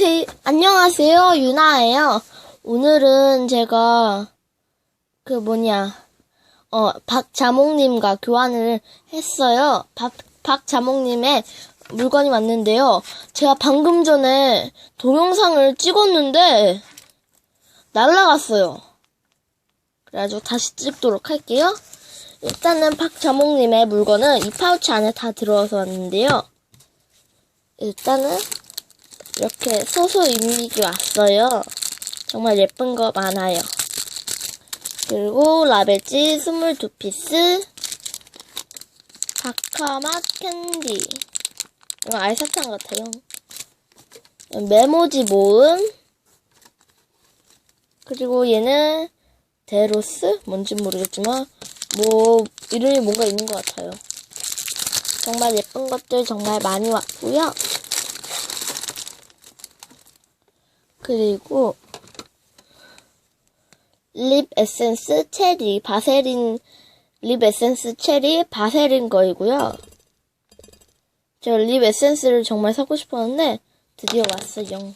안녕하세요. 안녕하세요. 유나예요. 오늘은 제가 그 뭐냐 어 박자몽님과 교환을 했어요. 박 박자몽님의 물건이 왔는데요. 제가 방금 전에 동영상을 찍었는데 날라갔어요. 그래가지고 다시 찍도록 할게요. 일단은 박자몽님의 물건은 이 파우치 안에 다 들어서 왔는데요. 일단은 이렇게 소소 인믹이 왔어요. 정말 예쁜 거 많아요. 그리고 라벨지 22피스 바카맛 캔디 이거 알사탕 같아요. 메모지 모음 그리고 얘는 데로스? 뭔지 모르겠지만 뭐 이름이 뭔가 있는 것 같아요. 정말 예쁜 것들 정말 많이 왔고요. 그리고 립 에센스 체리 바세린 립 에센스 체리 바세린 거이고요. 저 립 에센스를 정말 사고 싶었는데 드디어 왔어요.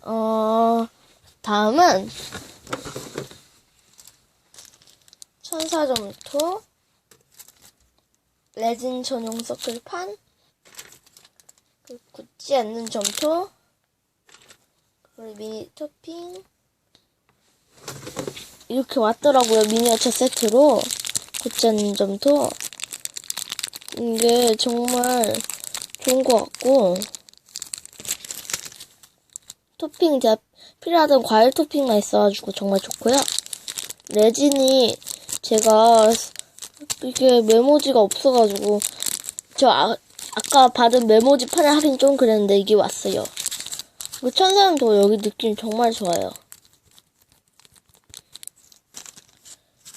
어 다음은 천사점토 레진 전용 서클판 그 굳지 않는 점토. 그리고 미니 토핑. 이렇게 왔더라고요 미니어처 세트로. 굳지 않는 점토. 이게 정말 좋은 것 같고. 토핑 제가 필요하던 과일 토핑만 있어가지고 정말 좋고요. 레진이 제가 이게 메모지가 없어가지고 저 아, 아까 받은 메모지 판을 하긴 좀 그랬는데 이게 왔어요. 그리고 천사형도 여기 느낌 정말 좋아요.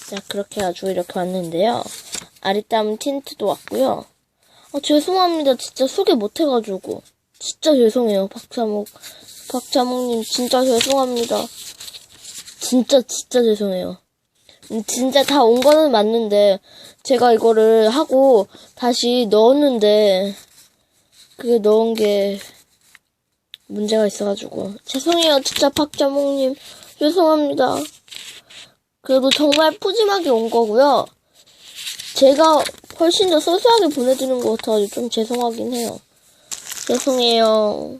자 그렇게 해가지고 이렇게 왔는데요. 아리따움 틴트도 왔고요. 아, 죄송합니다. 진짜 소개 못해가지고. 진짜 죄송해요. 박자목, 박자목님 진짜 죄송합니다. 진짜 진짜 죄송해요. 진짜 다 온 거는 맞는데 제가 이거를 하고 다시 넣었는데 그게 넣은 게 문제가 있어가지고. 죄송해요 진짜 박자몽님. 죄송합니다. 그래도 정말 푸짐하게 온 거고요. 제가 훨씬 더 소소하게 보내드리는 것 같아가지고 좀 죄송하긴 해요. 죄송해요.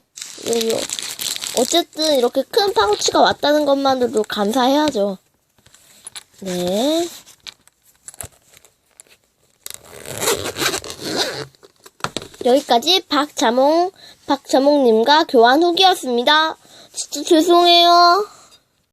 어쨌든 이렇게 큰 파우치가 왔다는 것만으로도 감사해야죠 네. 여기까지 박자몽, 박자몽님과 교환 후기였습니다. 진짜 죄송해요.